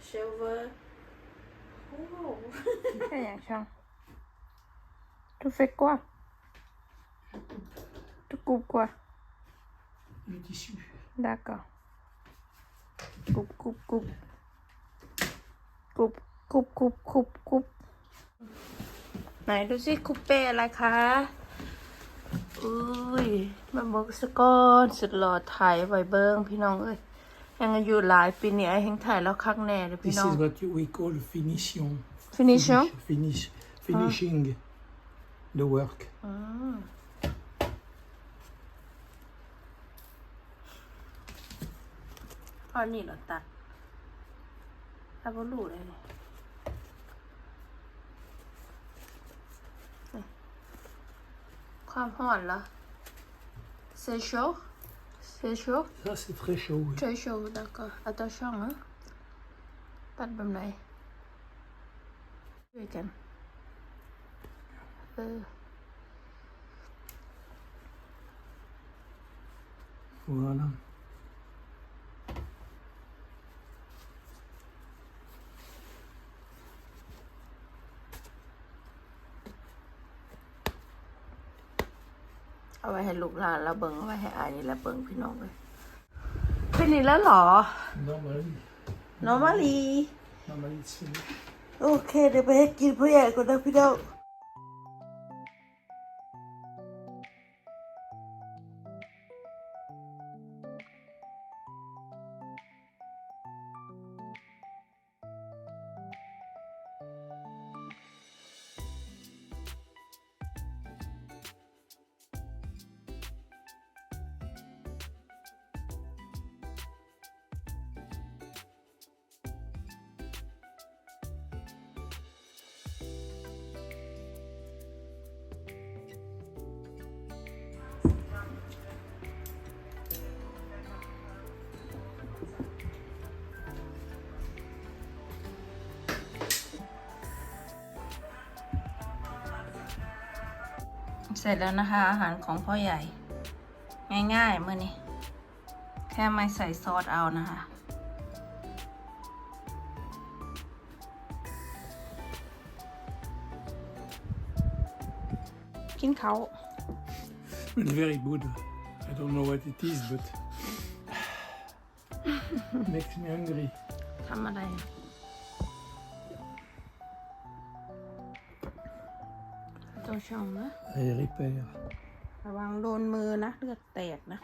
Silver. Oh. C'est rien, Jean. Tu fais quoi Tu coupes quoi Le tissu. D'accord. Coupe, coupe, coupe. Coupe, coupe, coupe, coupe, coupe. ไหนดูสิคุปเป้อะไรคะอุ้ยมาบอกสกอนสุดหล่อถ่ายไว้เบิ้งพี่น้องเอ้ย ยังอายุหลายปีนี้ไอ้แห่งถ่ายแล้วคักแน่เลยพี่ This น้อง is what we call finishing. Finition? Finish, finishing the work. อืมพอนี่เหราตัดถ้าบ่รู้เลยนี่นี่ความห่อนเหรอเซโช C'est chaud? Ça, c'est très chaud. Oui. Très chaud, d'accord. Attention, hein. Pas de bonne Week-end. Euh. Voilà. เอาไว้ให้ลูกหลานแล้วเบิ่งเอาไว้ให้อายนี่แหละเบิ่งพี่น้องเลยเป็นนี่แล้วเหรอ Normally, normally normally it's finished. โอเคเดี๋ยวไปให้กินพ่อใหญ่ก่อนนะพี่น้อง สร็จแล้วนะคะอาหารของพ่อใหญ่ ง่ายๆเมื่อนี้ แค่ไม่ใส่ซอสเอานะคะ กินเขา It's very good. I don't know what it is, but makes me hungry. ทำอะไร อะตัวช่องนะ I repair. ระวังโดนมือนะเลือดแตกนะ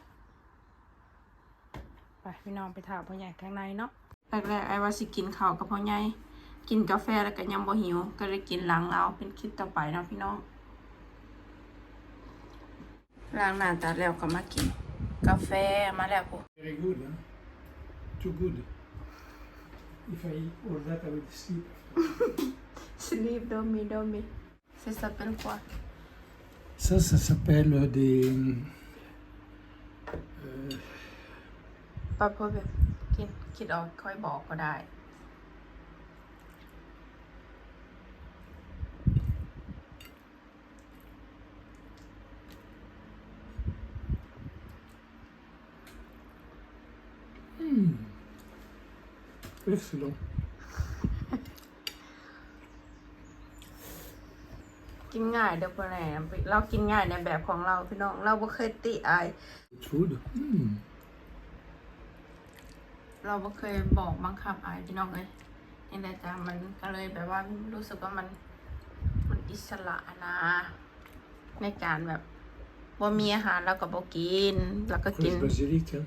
ไปพี่น้องไปถามพ่อใหญ่ข้างในเนาะแรกๆไอ้ว่าสิกินข้าวกับพ่อใหญ่กินกาแฟแล้วก็ยังบ่หิว ก็เลยกินหลังเอาเป็นคลิปต่อไปเนาะพี่น้องล้างหน้าตาแล้วก็มากิน กาแฟมาแล้วปุ๊ Very good, huh? Too good. If I eat all that, I will sleep. สลีปโดมีโดมี เซซับเป็นกว่า Ça, ça s'appelle des. euh, ป้าพูดแบบกินคิดออกค่อยบอกก็ได้ excellent. กินง่ายเด้อพ่อแหน่เรากินง่ายในแบบของเราพี่น้อง เราบ่เคยติอาย Good food. Mm. เราบ่เคยบอกบังคับอายพี่น้องเลยนี่แหละจ้ะมันก็เลยแบบว่ารู้สึกว่ามันมันอิสระนะ ในการแบบว่ามีอาหารแล้วก็บ่กิน แล้วก็กิน Fresh basilic, hein?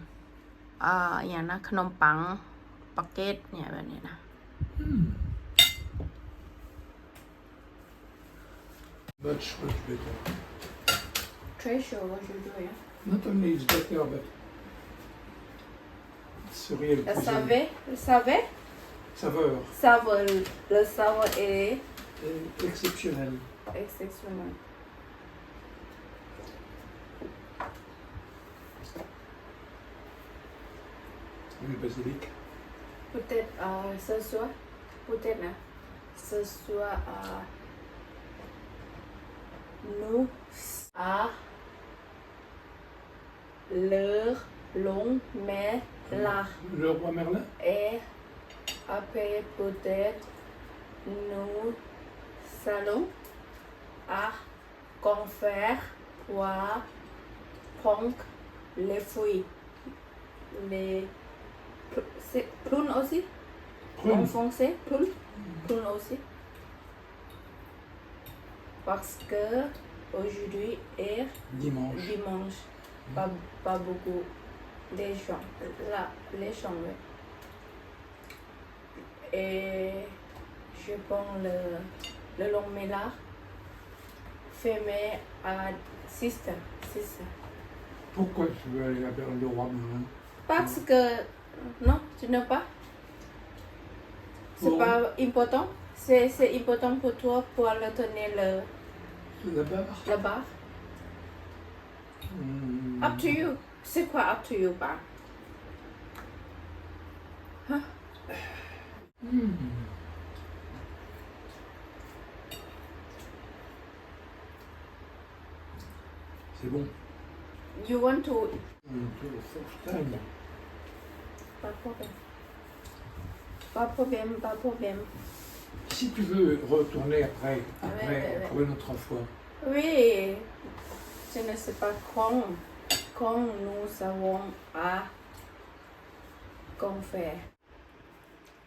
อ่าอย่างนะขนมปังปักเก็ตเนี่ยแบบนี้นะ Much, much better. treasure what you do yeah Not only it's better, but it's a real le cuisine. savais le savais saveur. Saveur. Le saveur est est exceptionnel. exceptionnel. Le basilic. peut-être euh, ce soir. Peut-être là ce soir euh, nous à leur long, mais là. Le roi Merlin? Et après, peut-être, nous allons à confère voir prendre les fruits. Les prunes aussi? En Prune. français, prunes. Prunes aussi. Parce que aujourd'hui est Dimanche. dimanche. Pas, pas beaucoup les gens. Là, les gens. Et je prends le, le long mélar fermé à 6 heures. 6 heures. Pourquoi tu veux aller vers le roi Merlin Parce que, non, tu n'as pas. C'est pas important. C'est c'est important pour toi pour le tenir le, La barre la barre. Hmm. Up to you. C'est quoi up to you, bah? Hmm. C'est bon. You want to Hmm, le. Pas de problème. Pas de problème, pas de problème. Si tu veux retourner après, après, pour une autre fois, Oui, je ne sais pas quand, quand nous avons à fait.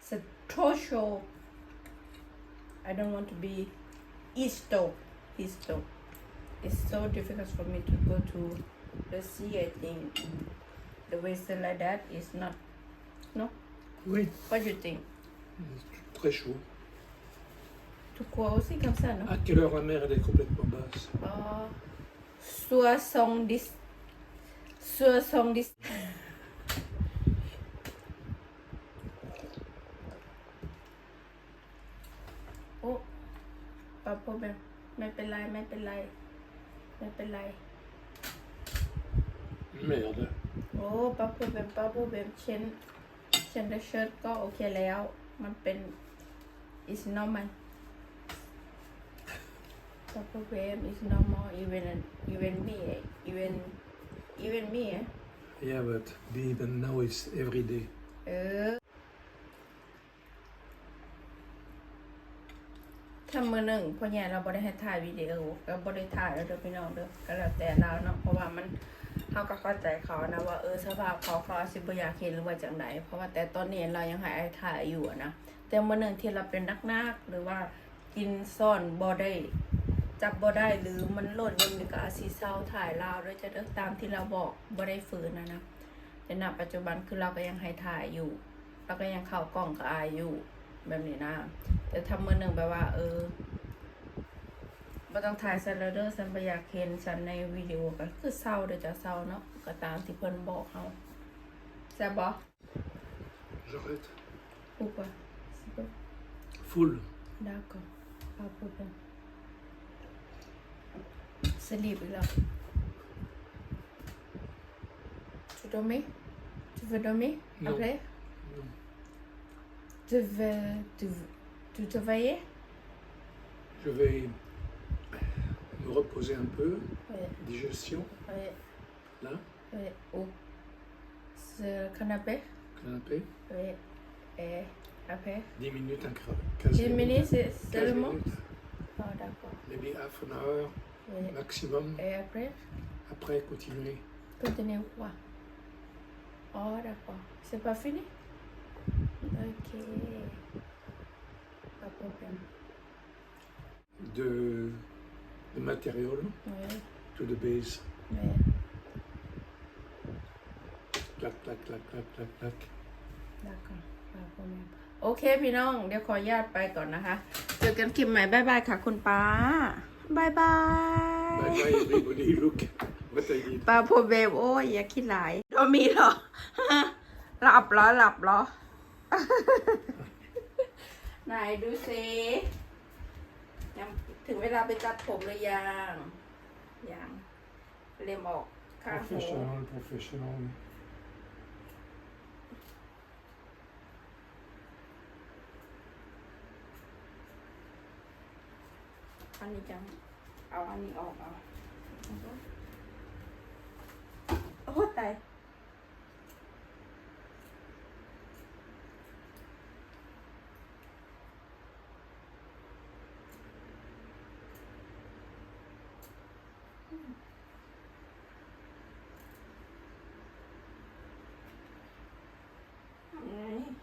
C'est trop chaud. I don't want to be Easto. Easto. It's so difficult for me to go to the sea, I think. The weather like that is not. No? oui, What do you think? c'est très chaud. Tu crois aussi comme ça, non? À quelle heure la mer elle est complètement basse Uh, 70 70โอ้ปะพบแบบไม่เป็นไรไม่เป็นไรไม่เป็นไร Merde. โอ้ปะพบแบบปะพบแบบเช่นเช่นเชิ้ตก็โอเคแล้วมันเป็น is normal ปะพบแบบ is normal even even me even even me อะ Yeah, but even now it's every day. เออถ้ามือหนึ่งพ่อใหญ่เราบ่ได้ให้ถ่ายวิดีโอก็บ่ได้ถ่ายแล้วเด้อพี่น้องเด้อก็แล้วแต่เราเนาะเพราะว่ามันเขาก็เข้าใจเขานะว่าเออสภาพเขาเขาอาจสิบ่อยากเห็นหรือว่าจังไดเพราะว่าแต่ตอนนี้เรายังให้ไอ้ถ่ายอยู่อะนะแต่มือหนึ่งที่เราเป็นนักๆหรือว่ากินซ่อนบ่ได้ จับบ่ได้หรือมันหล่นอยังนี้ก็อาจสิเศร้าถ่ายเราด้วยจะเด้อตามที่เราบอกบ่ได้ฝืนนะนะแต่ณปัจจุบันคือเราก็ยังให้ถ่ายอยู่เราก็ยังเข้ากล้องกับอายอยู่แบบนี้นะแต่ทำมือหนึ่งแบบว่า เออไม่ต้องถ่ายซันแล้วเดอร์ซันไปอยากเห็นฉันในวิดีโอก็คือเศร้าเดี๋ยวจะเศร้าเนาะก็ตามที่เพิ่นบอกเขาแซ่บบ่ J'arrête. ปุ๊บว่า Full. D'accord. Pas de problème. C'est libre là. Tu dormais Tu veux dormir? Non. après? Non. Tu veux. Tu, tu te veilles Je vais me reposer un peu. Oui, Digestion, oui, là, oui. Où Ce canapé canapé. Oui. Et après? 10 minutes, un quart. 15 10 minutes, c'est 15 seulement minutes. Oh, d'accord. Maybe half an hour Oui. maximum. Et après Après, continuer. Continuez quoi Oh, d'accord. C'est pas fini Ok. Pas de problème. De, de matériel Oui, to the base. oui. Clac, clac, clac, clac, clac, clac. D'accord. Pas de problème. โอเคพี่น้อง เดี๋ยวขออนุญาตไปก่อนนะคะ เจอกันคลิปใหม่บ๊ายบายค่ะคุณป้า บายบาย Bye bye everybody. Look what I did. ป้าพูดเบลโอ้ยอย่าคิดหลายโดมีเหรอ หลับเหรอหลับเหรอ ไหนดูสิยังถึงเวลาไปตัดผมหรือยังยังเล็มออกข้างหู Professional, professional. อันนี้จัง เอาอันนี้ออกเอาโอ้ตาย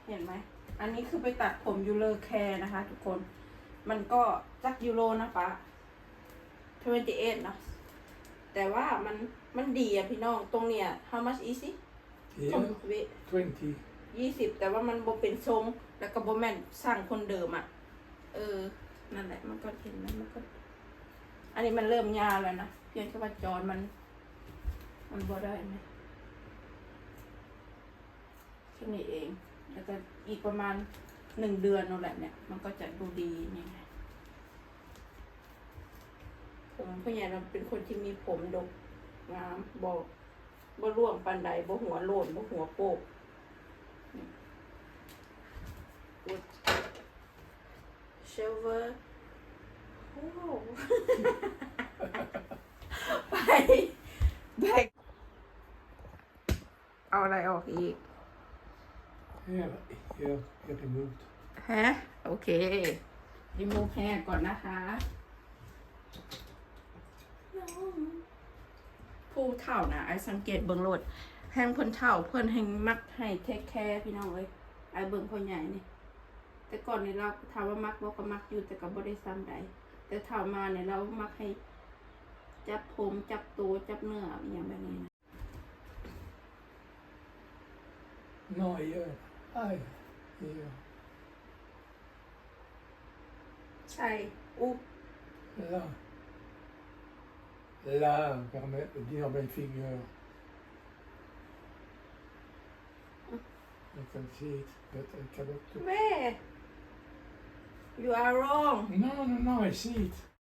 เห็นไหม อันนี้คือไปตัดผมยูเลอร์แคร์นะคะทุกคน มันก็จักยูโรนะปะ28เนาะแต่ว่ามันมันดีอะพี่น้องตรงเนี้ย how much is it Here, 20. ยี่สิบแต่ว่ามันบ่เป็นทรง แล้วก็บ่แม่นสร้างคนเดิมอะเออ นั่นแหละ มันก็เห็นไหมมันก็ อันนี้มันเริ่มยาวแล้วนะเพียงแค่ว่าจอนมัน มันบ่ได้ไหมแค่นี้เอง แล้วก็อีกประมาณ หนึ่งเดือนนั่นแหละเนี่ย มันก็จะดูดียังไงผมผู้ใหญ่เราเป็นคนที่มีผมดกงามบ่บ่ร่วงปันใดบ่หัวโลนบ่หัวโปก Good. Silver. โอ้ไปไปเอาอะไรออกอีก Here, here, here removed. ฮะโอเครีมูฟแฮก่อนนะคะ ผู้เท่านะไอสังเกตเบิ่งโลดแห้งเพิ่นเท่าเพิ่นแห้งมักให้เทคแคร์พี่น้องเอ้ยไอเบิ่งพ่อใหญ่นี่แต่ก่อนนี่เราถามว่ามักบ่ก็มักอยู่แต่ก็บ่ได้ซ้ำใดแต่เท่ามาเนี่ยเรามักให้จับผมจับตัวจับเนื้ออหย่างแบบนี้นะ No, here. Ai, eu. Ai, où Là. Là, permet de dire belle figure. You can see it, but I cannot. Where? You are wrong. No, no, no, I see it.